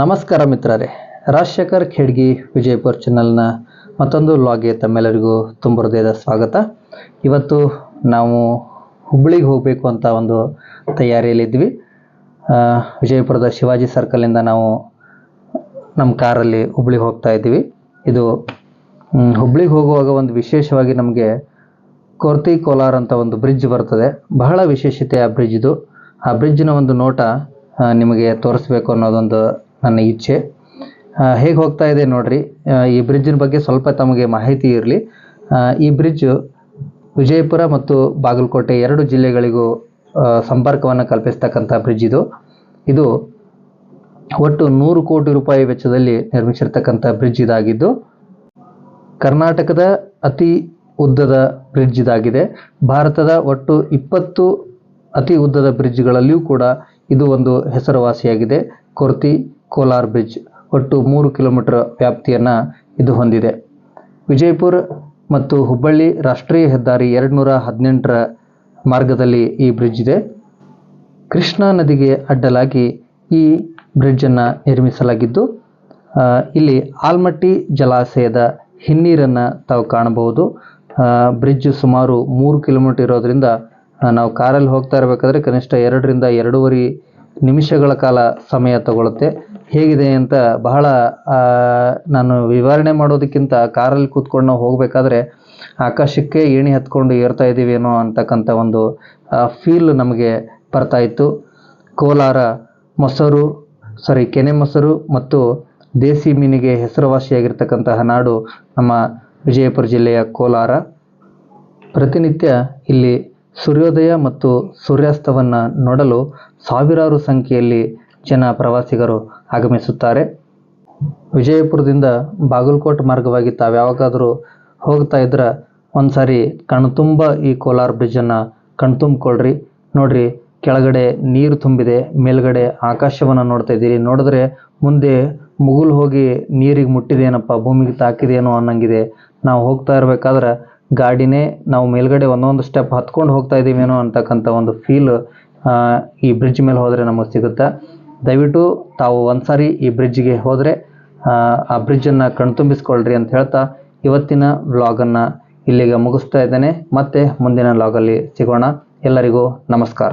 ನಮಸ್ಕಾರ ಮಿತ್ರರೇ, ರಾಜಶೇಖರ್ ಖೇಡ್ಗಿ, ವಿಜಯಪುರ ಚಾನಲ್ನ ಮತ್ತೊಂದು ಲಾಗ್ಗೆ ತಮ್ಮೆಲ್ಲರಿಗೂ ತುಂಬ ಹೃದಯದ ಸ್ವಾಗತ. ಇವತ್ತು ನಾವು ಹುಬ್ಬಳ್ಳಿಗೆ ಹೋಗಬೇಕು ಅಂತ ಒಂದು ತಯಾರಿಯಲ್ಲಿದ್ವಿ ವಿಜಯಪುರದ ಶಿವಾಜಿ ಸರ್ಕಲಿಂದ ನಾವು ನಮ್ಮ ಕಾರಲ್ಲಿ ಹುಬ್ಳಿಗೆ ಹೋಗ್ತಾ ಇದ್ದೀವಿ. ಇದು ಹುಬ್ಬಳ್ಳಿಗೆ ಹೋಗುವಾಗ ಒಂದು ವಿಶೇಷವಾಗಿ ನಮಗೆ ಕೊರ್ತಿ ಕೋಲಾರ್ ಅಂತ ಒಂದು ಬ್ರಿಡ್ಜ್ ಬರ್ತದೆ. ಬಹಳ ವಿಶೇಷತೆ ಆ ಬ್ರಿಡ್ಜ್ ಇದು ಆ ಬ್ರಿಡ್ಜ್ನ ಒಂದು ನೋಟ ನಿಮಗೆ ತೋರಿಸ್ಬೇಕು ಅನ್ನೋದೊಂದು ನನ್ನ ಇಚ್ಛೆ. ಹೇಗೆ ಹೋಗ್ತಾ ಇದೆ ನೋಡ್ರಿ. ಈ ಬ್ರಿಡ್ಜಿನ ಬಗ್ಗೆ ಸ್ವಲ್ಪ ತಮಗೆ ಮಾಹಿತಿ ಇರಲಿ. ಈ ಬ್ರಿಡ್ಜ್ ವಿಜಯಪುರ ಮತ್ತು ಬಾಗಲಕೋಟೆ ಎರಡು ಜಿಲ್ಲೆಗಳಿಗೂ ಸಂಪರ್ಕವನ್ನು ಕಲ್ಪಿಸ್ತಕ್ಕಂಥ ಬ್ರಿಡ್ಜ್ ಇದು. ಇದು ಒಟ್ಟು ನೂರು ಕೋಟಿ ರೂಪಾಯಿ ವೆಚ್ಚದಲ್ಲಿ ನಿರ್ಮಿಸಿರ್ತಕ್ಕಂಥ ಬ್ರಿಡ್ಜ್ ಇದಾಗಿದ್ದು, ಕರ್ನಾಟಕದ ಅತಿ ಉದ್ದದ ಬ್ರಿಡ್ಜ್ ಇದಾಗಿದೆ. ಭಾರತದ ಒಟ್ಟು ಇಪ್ಪತ್ತು ಅತಿ ಉದ್ದದ ಬ್ರಿಡ್ಜ್ಗಳಲ್ಲಿಯೂ ಕೂಡ ಇದು ಒಂದು ಹೆಸರುವಾಸಿಯಾಗಿದೆ. ಕೊರ್ತಿ ಕೋಲಾರ್ ಬ್ರಿಡ್ಜ್ ಒಟ್ಟು ಮೂರು ಕಿಲೋಮೀಟರ್ ವ್ಯಾಪ್ತಿಯನ್ನು ಇದು ಹೊಂದಿದೆ. ವಿಜಯಪುರ ಮತ್ತು ಹುಬ್ಬಳ್ಳಿ ರಾಷ್ಟ್ರೀಯ ಹೆದ್ದಾರಿ ಎರಡು ನೂರ ಹದಿನೆಂಟರ ಮಾರ್ಗದಲ್ಲಿ ಈ ಬ್ರಿಡ್ಜ್ ಇದೆ. ಕೃಷ್ಣಾ ನದಿಗೆ ಅಡ್ಡಲಾಗಿ ಈ ಬ್ರಿಡ್ಜನ್ನು ನಿರ್ಮಿಸಲಾಗಿದ್ದು ಇಲ್ಲಿ ಆಲ್ಮಟ್ಟಿ ಜಲಾಶಯದ ಹಿನ್ನೀರನ್ನು ತಾವು ಕಾಣಬಹುದು. ಬ್ರಿಡ್ಜ್ ಸುಮಾರು ಮೂರು ಕಿಲೋಮೀಟರ್ ಇರೋದ್ರಿಂದ ನಾವು ಕಾರಲ್ಲಿ ಹೋಗ್ತಾ ಇರಬೇಕಾದ್ರೆ ಕನಿಷ್ಠ ಎರಡರಿಂದ ಎರಡೂವರೆ ನಿಮಿಷಗಳ ಕಾಲ ಸಮಯ ತಗೊಳುತ್ತೆ. ಹೇಗಿದೆ ಅಂತ ಬಹಳ ನಾನು ವಿವರಣೆ ಮಾಡೋದಕ್ಕಿಂತ ಕಾರಲ್ಲಿ ಕೂತ್ಕೊಂಡು ನಾವು ಹೋಗಬೇಕಾದ್ರೆ ಆಕಾಶಕ್ಕೆ ಏಣಿ ಹತ್ಕೊಂಡು ಏರ್ತಾ ಇದ್ದೀವೇನೋ ಅಂತಕ್ಕಂಥ ಒಂದು ಫೀಲ್ ನಮಗೆ ಬರ್ತಾ ಇತ್ತು. ಕೋಲಾರ, ಮೊಸರು ಸಾರಿ ಕೆನೆ ಮೊಸರು ಮತ್ತು ದೇಸಿ ಮೀನಿಗೆ ಹೆಸರುವಾಸಿಯಾಗಿರ್ತಕ್ಕಂತಹ ನಾಡು ನಮ್ಮ ವಿಜಯಪುರ ಜಿಲ್ಲೆಯ ಕೋಲಾರ. ಪ್ರತಿನಿತ್ಯ ಇಲ್ಲಿ ಸೂರ್ಯೋದಯ ಮತ್ತು ಸೂರ್ಯಾಸ್ತವನ್ನು ನೋಡಲು ಸಾವಿರಾರು ಸಂಖ್ಯೆಯಲ್ಲಿ ಜನ ಪ್ರವಾಸಿಗರು ಆಗಮಿಸುತ್ತಾರೆ. ವಿಜಯಪುರದಿಂದ ಬಾಗಲಕೋಟೆ ಮಾರ್ಗವಾಗಿ ತಾವು ಯಾವಾಗಾದರೂ ಹೋಗ್ತಾ ಇದ್ರೆ ಒಂದು ಸಾರಿ ಕಣ್ತುಂಬ ಈ ಕೋಲಾರ ಬ್ರಿಡ್ಜನ್ನು ಕಣ್ತುಂಬಿಕೊಳ್ರಿ ನೋಡ್ರಿ, ಕೆಳಗಡೆ ನೀರು ತುಂಬಿದೆ, ಮೇಲ್ಗಡೆ ಆಕಾಶವನ್ನು ನೋಡ್ತಾ ಇದ್ದೀರಿ. ನೋಡಿದ್ರೆ ಮುಂದೆ ಮುಗುಲು ಹೋಗಿ ನೀರಿಗೆ ಮುಟ್ಟಿದೇನಪ್ಪ ಭೂಮಿಗೆ ತಾಕಿದೇನೋ ಅನ್ನಂಗಿದೆ. ನಾವು ಹೋಗ್ತಾ ಇರಬೇಕಾದ್ರೆ ಗಾಡಿನೇ ನಾವು ಮೇಲ್ಗಡೆ ಒಂದೊಂದು ಸ್ಟೆಪ್ ಹತ್ಕೊಂಡು ಹೋಗ್ತಾ ಇದ್ದೀವೇನೋ ಅಂತಕ್ಕಂಥ ಒಂದು ಫೀಲ್ ಈ ಬ್ರಿಡ್ಜ್ ಮೇಲೆ ಹೋದರೆ ನಮಗೆ ಸಿಗುತ್ತೆ. ದಯವಿಟ್ಟು ತಾವು ಒಂದ್ಸಾರಿ ಈ ಬ್ರಿಡ್ಜ್ಗೆ ಹೋದರೆ, ಆ ಬ್ರಿಡ್ಜನ್ನು ಕಣ್ತುಂಬಿಸ್ಕೊಳ್ರಿ ಅಂತ ಹೇಳ್ತಾ ಇವತ್ತಿನ ವ್ಲಾಗನ್ನು ಇಲ್ಲಿಗೆ ಮುಗಿಸ್ತಾ ಇದ್ದೇನೆ. ಮತ್ತೆ ಮುಂದಿನ ವ್ಲಾಗಲ್ಲಿ ಸಿಗೋಣ. ಎಲ್ಲರಿಗೂ ನಮಸ್ಕಾರ.